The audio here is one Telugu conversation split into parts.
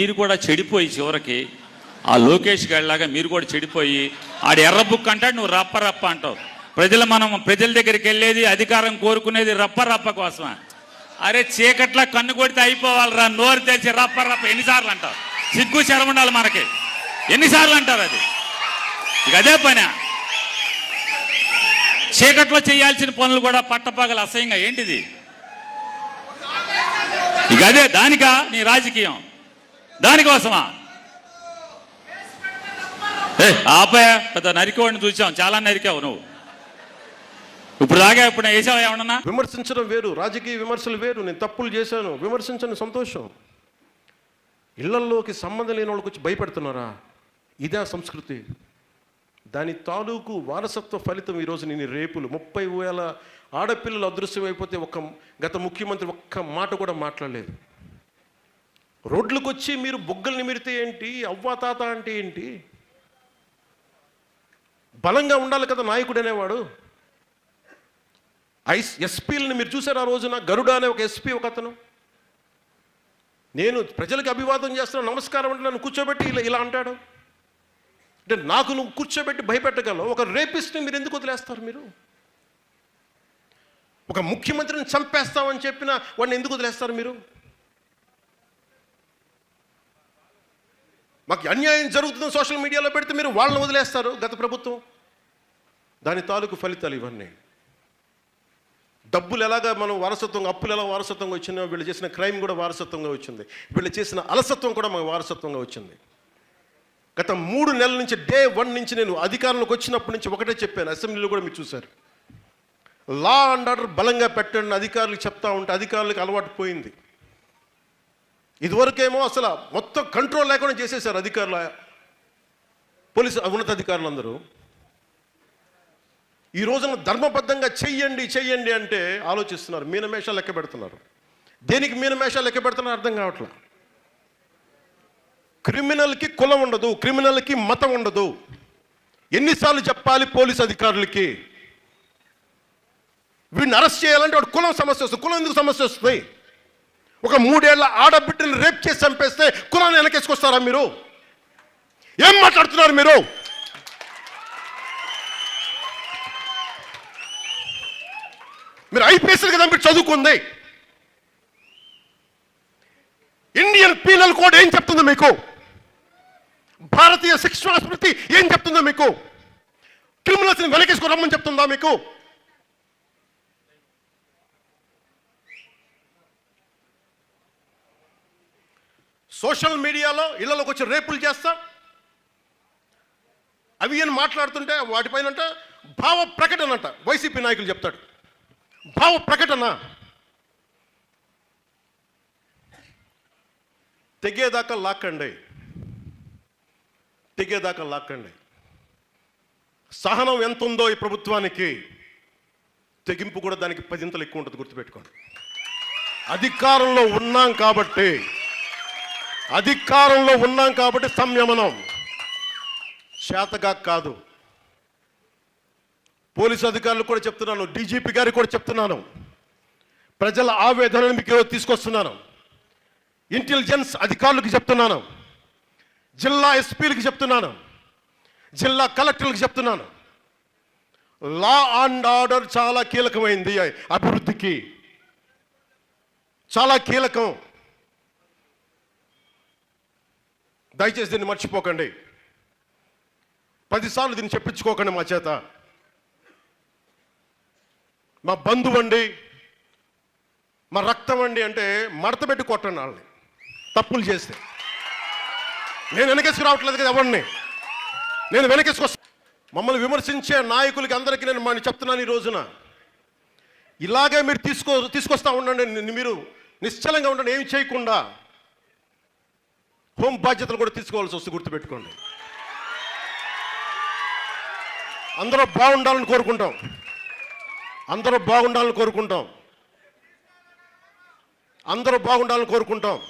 మీరు కూడా చెడిపోయి చివరికి ఆ లోకేష్ గారిలాగా మీరు కూడా చెడిపోయి ఆడు ఎర్ర బుక్ అంటాడు నువ్వు రప్ప రప్ప అంటావు. ప్రజలు మనం ప్రజల దగ్గరికి వెళ్ళేది అధికారం కోరుకునేది రప్ప రప్ప కోసమా. అరే చీకట్లా కన్ను కొడితే అయిపోవాలిరా నోరు తెరిచి రప్ప రప్ప ఎన్నిసార్లు అంటావు? సిగ్గు శరం ఉండాలి మనకి. ఎన్నిసార్లు అంటారు అది? ఇక అదే పని. చీకట్లో చేయాల్సిన పనులు కూడా పట్టపగలు అసహ్యంగా. ఏంటిది? ఇక అదే దానికా? నీ రాజకీయం. దానికోసమా? ఏ ఆపే పెద్ద నరికోడిని చూసాం చాలా నరికావు నువ్వు. ఇప్పుడు దాకా ఇప్పుడు వేసావా ఏమన్నా? విమర్శించడం వేరు. రాజకీయ విమర్శలు వేరు. నేను తప్పులు చేశాను. విమర్శించడం సంతోషం. ఇళ్ళల్లోకి సంబంధం లేని వాళ్ళకి వచ్చి భయపెడుతున్నారా? ఇదే సంస్కృతి. దాని తాలూకు వారసత్వ ఫలితం ఈరోజు నేను రేపులు. ముప్పై వేల ఆడపిల్లలు అదృశ్యం అయిపోతే ఒక్క గత ముఖ్యమంత్రి ఒక్క మాట కూడా మాట్లాడలేదు. రోడ్లకు వచ్చి మీరు బొగ్గలు నిమిరితే ఏంటి? అవ్వాతాత అంటే ఏంటి? బలంగా ఉండాలి కదా నాయకుడు అనేవాడు. ఐస్ ఎస్పీలని మీరు చూసారు ఆ రోజున? గరుడ అనే ఒక ఎస్పీ ఒక అతను. నేను ప్రజలకు అభివాదం చేస్తున్నా నమస్కారం అంటే నన్ను కూర్చోబెట్టి ఇలా ఇలా అంటాడు. అంటే నాకు నువ్వు కూర్చోబెట్టి భయపెట్టగలవు. ఒక రేపిస్ట్ని మీరు ఎందుకు వదిలేస్తారు మీరు? ఒక ముఖ్యమంత్రిని చంపేస్తామని చెప్పిన వాడిని ఎందుకు వదిలేస్తారు మీరు? మాకు అన్యాయం జరుగుతుందని సోషల్ మీడియాలో పెడితే మీరు వాళ్ళని వదిలేస్తారు గత ప్రభుత్వం. దాని తాలూకు ఫలితాలు ఇవన్నీ. డబ్బులు ఎలాగా మనం వారసత్వంగా అప్పులు ఎలా వారసత్వంగా వచ్చినాయో వీళ్ళు చేసిన క్రైమ్ కూడా వారసత్వంగా వచ్చింది. వీళ్ళు చేసిన అలసత్వం కూడా మాకు వారసత్వంగా వచ్చింది. గత మూడు నెలల నుంచి డే వన్ నుంచి నేను అధికారంలోకి వచ్చినప్పటి నుంచి ఒకటే చెప్పాను. అసెంబ్లీలో కూడా మీరు చూశారు. లా అండ్ ఆర్డర్ బలంగా పెట్టండి అధికారులకు చెప్తా ఉంటే అధికారులకు అలవాటు పోయింది. ఇదివరకేమో అసలు మొత్తం కంట్రోల్ లేకుండా చేసేసారు అధికారుల పోలీసు ఉన్నతాధికారులు అందరూ ఈ రోజున ధర్మబద్ధంగా చెయ్యండి చెయ్యండి అంటే ఆలోచిస్తున్నారు. మీనమేషాలు లెక్క పెడుతున్నారు. దేనికి మీనమేషాలు లెక్క పెడుతున్నారు అర్థం కావట్లా? క్రిమినల్కి కులం ఉండదు క్రిమినల్కి మతం ఉండదు. ఎన్నిసార్లు చెప్పాలి పోలీస్ అధికారులకి? వీడిని అరెస్ట్ చేయాలంటే వాడు కులం సమస్య వస్తుంది. కులం ఎందుకు సమస్య వస్తుంది? ఒక మూడేళ్ళ ఆడబిడ్డని రేప్ చేసి చంపేస్తే కులాన్ని వెనకేసుకొస్తారా మీరు? ఏం మాట్లాడుతున్నారు మీరు? మీరు ఐపీఎస్ కదా మీరు చదువుకుంది. ఇండియన్ పీనల్ కోడ్ ఏం చెప్తుందో మీకు? భారతీయ శిక్షణ స్మృతి ఏం చెప్తుందో మీకు? క్రిమినల్స్ని వెనకేసుకురమ్మని చెప్తుందా మీకు? సోషల్ మీడియాలో ఇళ్ళలోకి వచ్చి రేపులు చేస్తా. అవి అని మాట్లాడుతుంటే వాటిపైన అంట భావ ప్రకటన అంట వైసీపీ నాయకులు చెప్తాడు. భావ ప్రకటన. తెగేదాకా లాక్కండి. తెగేదాకా లాక్కండి. సహనం ఎంత ఉందో ఈ ప్రభుత్వానికి. తెగింపు కూడా దానికి పదింతలు ఎక్కువ ఉంటుంది గుర్తుపెట్టుకోండి. అధికారంలో ఉన్నాం కాబట్టి అధికారంలో ఉన్నాం కాబట్టి సంయమనం. చేతగా కాదు. పోలీసు అధికారులు కూడా చెప్తున్నాను డీజీపీ గారికి కూడా చెప్తున్నాను. ప్రజల ఆవేదనను మీకు ఈరోజు తీసుకొస్తున్నాను. ఇంటెలిజెన్స్ అధికారులకు చెప్తున్నాను. జిల్లా ఎస్పీలకు చెప్తున్నాను. జిల్లా కలెక్టర్లకు చెప్తున్నాను. లా అండ్ ఆర్డర్ చాలా కీలకమైంది అభివృద్ధికి. చాలా కీలకం. దయచేసి దీన్ని మర్చిపోకండి. పదిసార్లు దీన్ని చెప్పించుకోకండి మా చేత. మా బంధువు అండి మా రక్తం అండి అంటే మడత పెట్టి కొట్టండి వాళ్ళని. తప్పులు చేస్తే. నేను వెనకేసుకు రావట్లేదు కదా ఎవరిని? నేను వెనకేసుకొస్తా మమ్మల్ని విమర్శించే నాయకులకి అందరికీ నేను మన చెప్తున్నాను ఈ రోజున. ఇలాగే మీరు తీసుకో తీసుకొస్తా ఉండండి. మీరు నిశ్చలంగా ఉండండి. ఏమి చేయకుండా. హోం బాధ్యతలు కూడా తీసుకోవాల్సి వస్తుంది గుర్తుపెట్టుకోండి. అందరూ బాగుండాలని కోరుకుంటాం. అందరూ బాగుండాలని కోరుకుంటాం. అందరూ బాగుండాలని కోరుకుంటాం.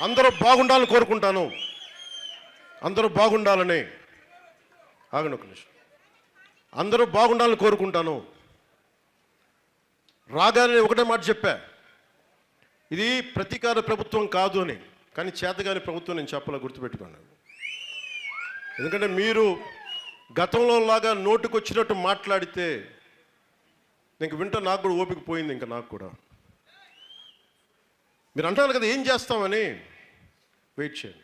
అందరూ బాగుండాలని కోరుకుంటాను. అందరూ బాగుండాలని ఆగండి ఒక నిమిషం. అందరూ బాగుండాలని కోరుకుంటాను. రాగానే ఒకటే మాట చెప్పా. ఇది ప్రతీకార ప్రభుత్వం కాదు అని కానీ చేతగాని ప్రభుత్వం నేను చెప్పాల గుర్తుపెట్టుకున్నాను ఎందుకంటే మీరు గతంలో లాగా నోటుకొచ్చినట్టు మాట్లాడితే ఇంక వింట నాకు కూడా ఓపిక పోయింది ఇంకా నాకు కూడా. మీరు అంటారు కదా ఏం చేస్తామని? వెయిట్ చేయండి.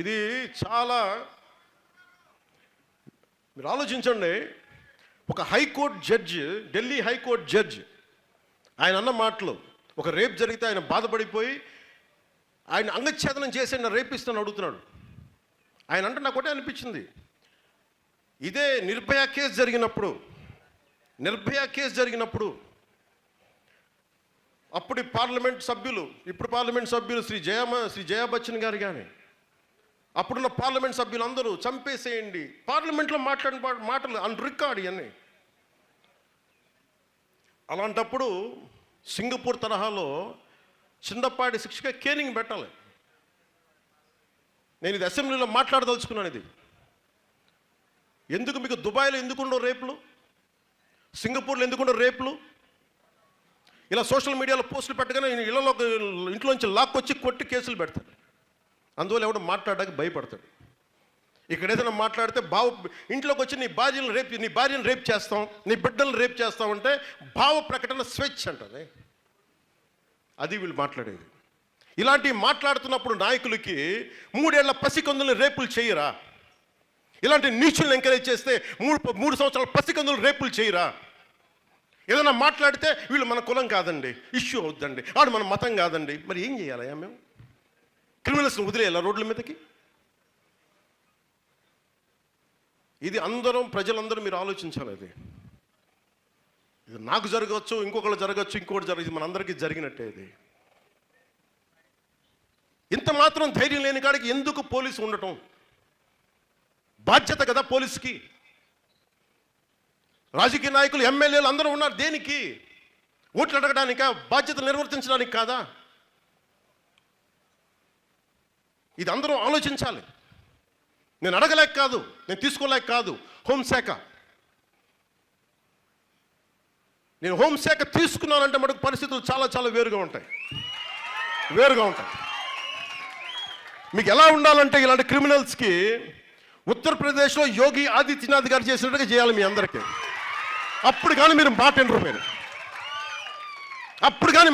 ఇది చాలా మీరు ఆలోచించండి. ఒక high court judge Delhi high court judge ఆయన అన్న మాటలు ఒక రేప్ జరిగితే ఆయన బాధపడిపోయి ఆయన అంగచ్ఛేదనం చేసి నా రేపిస్తాను అడుగుతున్నాడు. ఆయన అంటే నాకు ఒకటే అనిపించింది. ఇదే నిర్భయ కేసు జరిగినప్పుడు నిర్భయ కేసు జరిగినప్పుడు అప్పటి పార్లమెంట్ సభ్యులు ఇప్పుడు పార్లమెంట్ సభ్యులు శ్రీ జయమ శ్రీ జయా బచ్చన్ గారు కానీ అప్పుడున్న పార్లమెంట్ సభ్యులు అందరూ చంపేసేయండి. పార్లమెంట్లో మాట్లాడిన మాటలు అన్ రికార్డ్ ఇవన్నీ అలాంటప్పుడు సింగపూర్ తరహాలో చిన్నపాటి శిక్షగా కేనింగ్ పెట్టాలి. నేను ఇది అసెంబ్లీలో మాట్లాడదలుచుకున్నాను ఇది. ఎందుకు మీకు దుబాయ్లో ఎందుకుండో రేపులు? సింగపూర్లో ఎందుకుండో రేపులు? ఇలా సోషల్ మీడియాలో పోస్టులు పెట్టగానే ఇళ్ళలో ఇంట్లోంచి లాక్కొచ్చి కొట్టి కేసులు పెడతారు అందువల్ల ఎవడు మాట్లాడడానికి భయపడతాడు. ఇక్కడ ఏదైనా మాట్లాడితే భావ ఇంట్లోకి వచ్చి నీ భార్యను రేప్ నీ భార్యను రేప్ చేస్తాం నీ బిడ్డలను రేప్ చేస్తాం అంటే భావ ప్రకటన స్వేచ్ఛ అంటది. అది వీళ్ళు మాట్లాడేది. ఇలాంటివి మాట్లాడుతున్నప్పుడు నాయకులకి మూడేళ్ళ పసికందులు రేపులు చేయరా? ఇలాంటి నీచులను ఎంకరేజ్ చేస్తే మూడు మూడు సంవత్సరాల పసికందులు రేపులు చేయరా? ఏదైనా మాట్లాడితే వీళ్ళు మన కులం కాదండి ఇష్యూ అవుద్దండి ఆడు మన మతం కాదండి. మరి ఏం చేయాలయ్యా మేము? క్రిమినల్స్ని వదిలేయాలా రోడ్ల మీదకి? ఇది అందరం ప్రజలందరూ మీరు ఆలోచించాలి అది. ఇది నాకు జరగవచ్చు ఇంకొకళ్ళు జరగచ్చు ఇంకొకటి జరగచ్చు మనందరికీ జరిగినట్టే ఇది. ఇంత మాత్రం ధైర్యం లేని కాడికి ఎందుకు పోలీసు ఉండటం? బాధ్యత కదా పోలీసుకి. రాజకీయ నాయకులు ఎమ్మెల్యేలు అందరూ ఉన్నారు దేనికి? ఓట్లు అడగడానికా? బాధ్యత నిర్వర్తించడానికి కాదా? ఇది అందరూ ఆలోచించాలి. నేను అడగలేక కాదు నేను తీసుకోలేక కాదు హోంశాఖ నేను హోంశాఖ తీసుకున్నానంటే మటుకు పరిస్థితులు చాలా చాలా వేరుగా ఉంటాయి. వేరుగా ఉంటాయి. మీకు ఎలా ఉండాలంటే ఇలాంటి క్రిమినల్స్కి ఉత్తరప్రదేశ్లో యోగి ఆదిత్యనాథ్ గారు చేసినట్టుగా చేయాలి మీ అందరికీ. అప్పుడు కానీ మీరు మాట వినరు మీరు. అప్పుడు కానీ